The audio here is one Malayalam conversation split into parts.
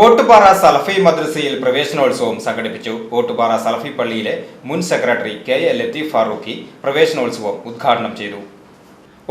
ഓട്ടുപാറ സലഫി മദ്രസയിൽ പ്രവേശനോത്സവം സംഘടിപ്പിച്ചു. ഓട്ടുപാറ സലഫി പള്ളിയിലെ മുൻ secretary K A Latheef Farooqui പ്രവേശനോത്സവം ഉദ്ഘാടനം ചെയ്തു.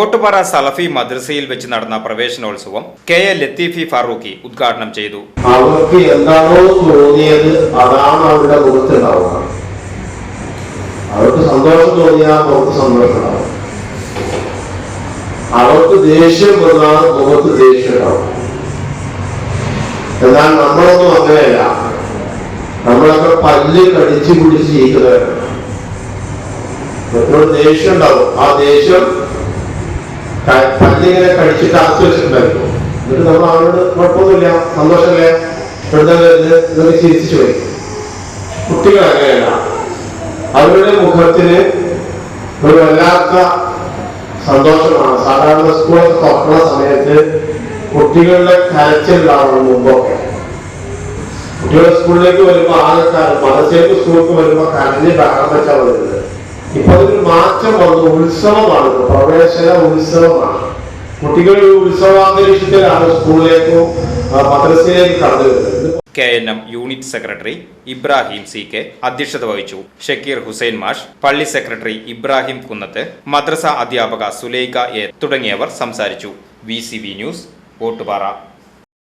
ഓട്ടുപാറ സലഫി മദ്രസയിൽ വെച്ച് നടന്ന പ്രവേശനോത്സവം കെ എ ലത്തീഫി ഫാറൂഖി ഉദ്ഘാടനം ചെയ്തു. അവർക്ക് എന്താണോ തോന്നിയത് അതാണ് അവരുടെ മുഖത്തുണ്ടാവുക. അവർക്ക് സന്തോഷം തോന്നിയാൽ മുഖത്ത് സന്തോഷം അവർക്ക് ദേഷ്യം വന്നാൽ മുഖത്ത് ദേഷ്യം ഉണ്ടാവും. എന്നാൽ നമ്മളൊന്നും അങ്ങനെയല്ല. നമ്മളൊക്കെ പല്ല് കടിച്ചു പിടിച്ച് ജീവിക്കുന്നവരാണ്. എപ്പോഴും ദേഷ്യം ഉണ്ടാവും ആ ദേഷ്യം പല്ലിങ്ങനെ കടിച്ചിട്ട് അകത്ത് വെച്ചിട്ടുണ്ടായിരിക്കും. എന്നിട്ട് നമ്മൾ അവരോട് കുഴപ്പമൊന്നുമില്ല. സന്തോഷമല്ലേ? ഇതൊക്കെ ചിരിച്ചു പോയി കുട്ടികൾ അങ്ങനെയല്ല. അവരുടെ മുഖത്തിന് ഒരു വല്ലാത്ത സന്തോഷമാണ്. സാധാരണ സ്കൂളൊക്കെ തുറക്കുന്ന സമയത്ത് കുട്ടികളുടെ കരച്ചിലുണ്ടാവണം മുമ്പൊക്കെ. കുട്ടികൾ സ്കൂളിലേക്ക് വരുമ്പോൾ ആകെ മദ്രസയിലേക്ക് സ്കൂളിലേക്ക് വരുമ്പോൾ കരഞ്ഞ് ബഹളം വരുന്നത്. ഇപ്പൊ അതിന് മാറ്റം വന്നു ഉത്സവമാണ് പ്രവേശന ഉത്സവമാണ്. കുട്ടികൾ ഉത്സവാന്തരീക്ഷത്തിലാണ് സ്കൂളിലേക്കും മദ്രസയിലേക്ക് കടന്നു വരുന്നത്. K N M unit secretary Ibrahim C K അധ്യക്ഷത വഹിച്ചു ഷക്കീർ ഹുസൈൻ മാഷ് പള്ളി സെക്രട്ടറി ഇബ്രാഹിം കുന്നത്ത് മദ്രസ അധ്യാപക സുലൈഖ എ തുടങ്ങിയവർ സംസാരിച്ചു. V news Ottupara